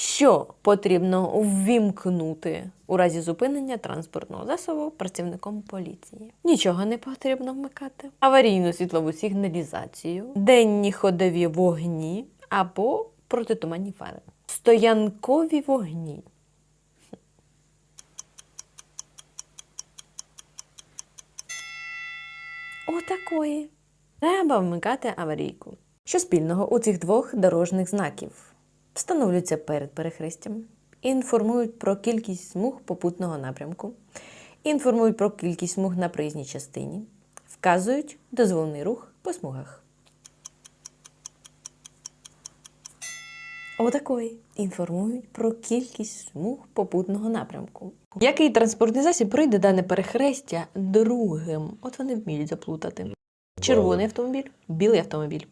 Що потрібно ввімкнути у разі зупинення транспортного засобу працівником поліції? Нічого не потрібно вмикати. Аварійну світлову сигналізацію, денні ходові вогні або протитуманні фари. Стоянкові вогні. Отакої. Треба вмикати аварійку. Що спільного у цих двох дорожніх знаків? Встановлюються перед перехрестям, інформують про кількість смуг попутного напрямку, інформують про кількість смуг на проїзній частині, вказують дозволений рух по смугах. Отакої інформують про кількість смуг попутного напрямку. Який транспортний засіб пройде дане перехрестя другим? От вони вміють заплутати. Червоний автомобіль, білий автомобіль.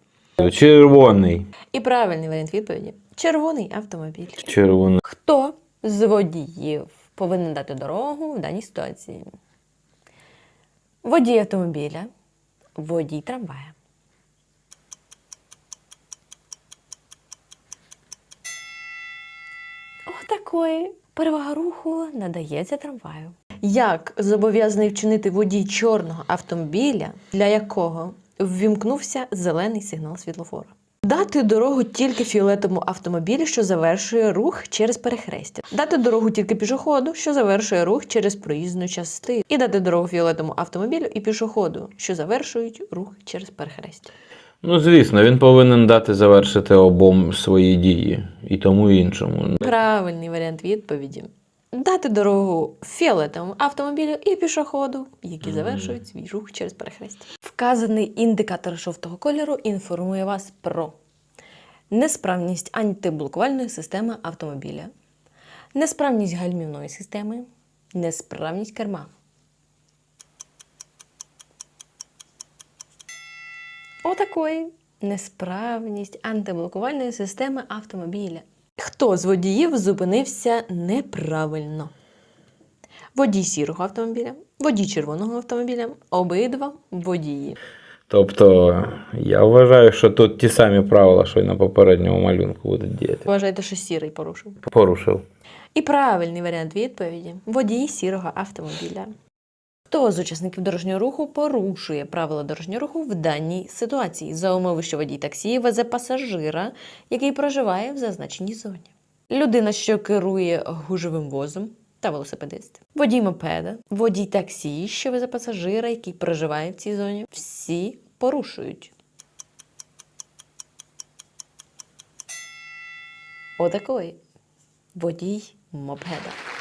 Червоний. І правильний варіант відповіді червоний автомобіль. Червоний. Хто з водіїв повинен дати дорогу в даній ситуації? Водій автомобіля, водій трамвая. Отакої перевага руху надається трамваю. Як зобов'язаний вчинити водій чорного автомобіля, для якого ввімкнувся зелений сигнал світлофора? Дати дорогу тільки фіолетовому автомобілю, що завершує рух через перехрестя. Дати дорогу тільки пішоходу, що завершує рух через проїзну частину. І дати дорогу фіолетовому автомобілю і пішоходу, що завершують рух через перехрестя. Ну, звісно, він повинен дати завершити обом свої дії і тому і іншому. Правильний варіант відповіді. Дати дорогу фіолетовому автомобілю і пішоходу, які завершують свій рух через перехрестя. Вказаний індикатор жовтого кольору інформує вас про несправність антиблокувальної системи автомобіля, несправність гальмівної системи, несправність керма. Отакої несправність антиблокувальної системи автомобіля. Хто з водіїв зупинився неправильно? Водій сірого автомобіля, водій червоного автомобіля, обидва водії. Тобто, я вважаю, що тут ті самі правила, що й на попередньому малюнку будуть діяти. Вважаєте, що сірий порушив. Порушив. І правильний варіант відповіді водій сірого автомобіля. Хто з учасників дорожнього руху порушує правила дорожнього руху в даній ситуації за умови, що водій таксі везе пасажира, який проживає в зазначеній зоні? Людина, що керує гужовим возом та велосипедист, водій мопеда, водій таксі, що везе пасажира, який проживає в цій зоні, всі порушують. Отакої. Водій мопеда.